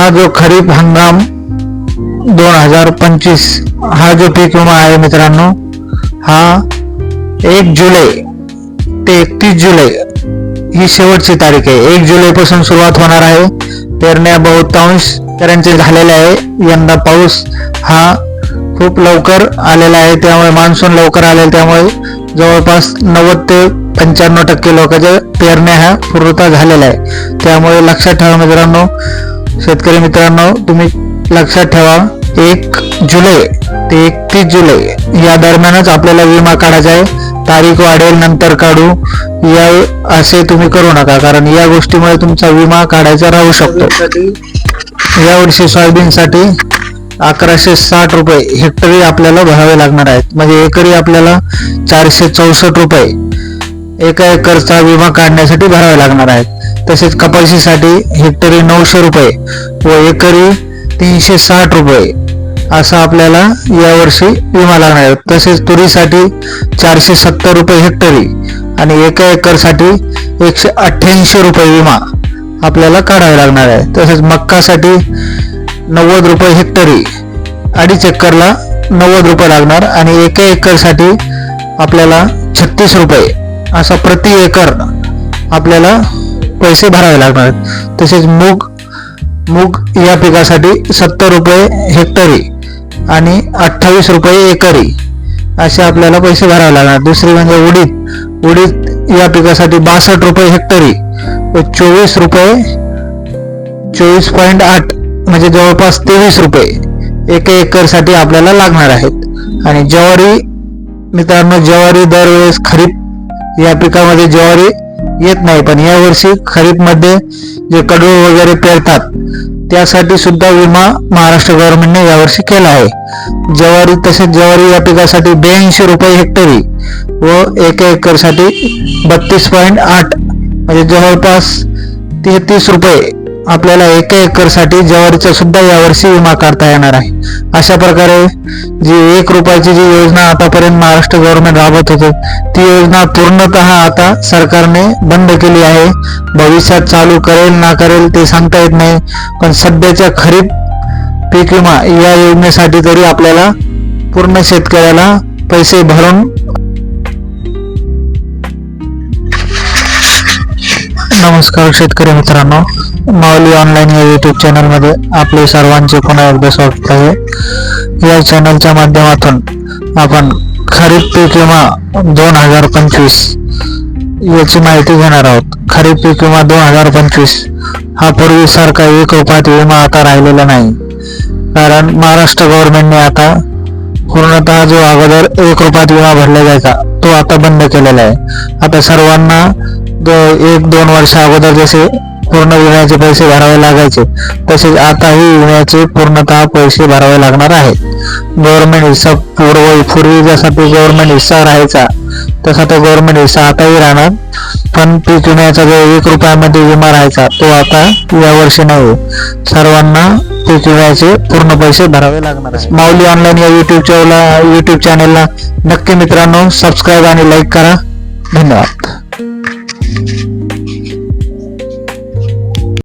हा जो खरीप हंगाम दोन हजार पंचवीस हा जो पीक विमा आहे मित्रांनो हा एक जुलै ते एकतीस जुलै ही शेवटची तारीख आहे. एक जुलैपासून सुरुवात होणार आहे. पेरण्या बहुतांश शेतकऱ्यांचे झालेले आहे. यंदा पाऊस हा खूप लवकर आलेला आहे. त्यामुळे मान्सून लवकर आलेला त्यामुळे जवळपास नव्वद ते पंच्याण्णव टक्के लोकांच्या पेरण्या ह्या पूर्णता झालेल्या आहे. त्यामुळे लक्षात ठेवा मित्रांनो शेतकरी मित्रांनो तुम्ही लक्षात ठेवा एक जुलै ते एकतीस जुलै या दरम्यानच आपल्याला विमा काढायचा आहे. तारीख वाढेल नंतर काढू. या असे तुम्ही करू नका कारण या गोष्टीमुळे तुमचा विमा काढायचा राहू शकतो. यावर्षी सोयाबीनसाठी अकराशे साठ रुपये हेक्टरी आपल्याला भरावे लागणार आहेत. म्हणजे एकरी आपल्याला चारशे चौसष्ट रुपये एका एकरचा विमा काढण्यासाठी भरावे लागणार आहेत. तसेच कपाशीसाठी हेक्टरी नऊशे रुपये व एकरी तीनशे साठ रुपये असा आपल्याला यावर्षी विमा लागणार आहे. तसेच तुरीसाठी चारशे सत्तर रुपये हेक्टरी आणि एका एकरसाठी एकशे अठ्ठ्याऐंशी रुपये विमा आपल्याला काढावे लागणार आहे. तसेच मक्कासाठी नव्वद रुपये हेक्टरी अडीच एकरला नव्वद रुपये लागणार आणि एका एकरसाठी आपल्याला छत्तीस रुपये असा प्रति एकर आपल्याला पैसे भरावे लागणार आहेत. तसेच मूग मूग या पिकासाठी सत्तर रुपये हेक्टरी आणि अठ्ठावीस रुपये एकरी असे आपल्याला पैसे भरावे लागणार दुसरी म्हणजे उडीद. उडीद या पिकासाठी बासष्ट रुपये हेक्टरी व चोवीस रुपये चोवीस पॉईंट आठ म्हणजे जवळपास तेवीस रुपये एका एकरसाठी आपल्याला लागणार आहेत. आणि ज्वारी मित्रांनो ज्वारी दरवेळेस खरीप या पिकामध्ये ज्वारी येत नाही पण यावर्षी खरीपमध्ये जे कडूळ वगैरे पेरतात त्यासाठी सुद्धा विमा महाराष्ट्र गव्हर्नमेंटने यावर्षी केला आहे. ज्वारी तसेच ज्वारी या पिकासाठी ब्याऐंशी रुपये हेक्टरी व एक एकरसाठी बत्तीस पॉईंट आठ म्हणजे जवळपास तेहतीस रुपये आपल्याला एका एकरसाठी ज्वारीचा सुद्धा यावर्षी विमा काढता येणार आहे. अशा प्रकारे जी एक रुपयाची जी योजना आतापर्यंत महाराष्ट्र गव्हर्नमेंट राबवत होते ती योजना पूर्णतः आता सरकारने बंद केली आहे. भविष्यात चालू करेल ना करेल ते सांगता येत नाही. पण सध्याच्या खरीप पीक विमा या योजनेसाठी तरी आपल्याला पूर्ण शेतकऱ्याला पैसे भरून नमस्कार शेतकरी मित्रांनो. माऊली ऑनलाईन या युट्यूब चॅनलमध्ये आपले सर्वांचे पुन्हा एकदा स्वागत आहे. या चॅनलच्या माध्यमातून आपण खरीप पीक विमा दोन हजार पंचवीस याची माहिती घेणार आहोत. खरीप पीक विमा दोन हजार पंचवीस हा पूर्वीसारखा एक रुपयात विमा आता राहिलेला नाही. कारण महाराष्ट्र गव्हर्नमेंटने आता पूर्णतः जो अगोदर एक रुपयात विमा भरला जायचा तो आता बंद केलेला आहे. आता सर्वांना दो एक दोन वर्ष अगोदर जसे पूर्ण विम्याचे पैसे भरावे लागायचे. तसेच आताही विम्याचे पूर्णतः पैसे भरावे लागणार आहेत. गव्हर्नमेंट हिस्सा पूर्व पूर्वी जसा तो गव्हर्नमेंट हिस्सा राहायचा तसा तो गव्हर्नमेंट हिस्सा आताही राहणार. पण पीक विम्याचा जो एक रुपयामध्ये विमा राहायचा तो आता यावर्षी नाही. सर्वांना पीक विम्याचे पूर्ण पैसे भरावे लागणार माऊली ऑनलाईन या युट्यूब चॅनलला युट्यूब चॅनलला नक्की मित्रांनो सबस्क्राईब आणि लाईक करा. धन्यवाद.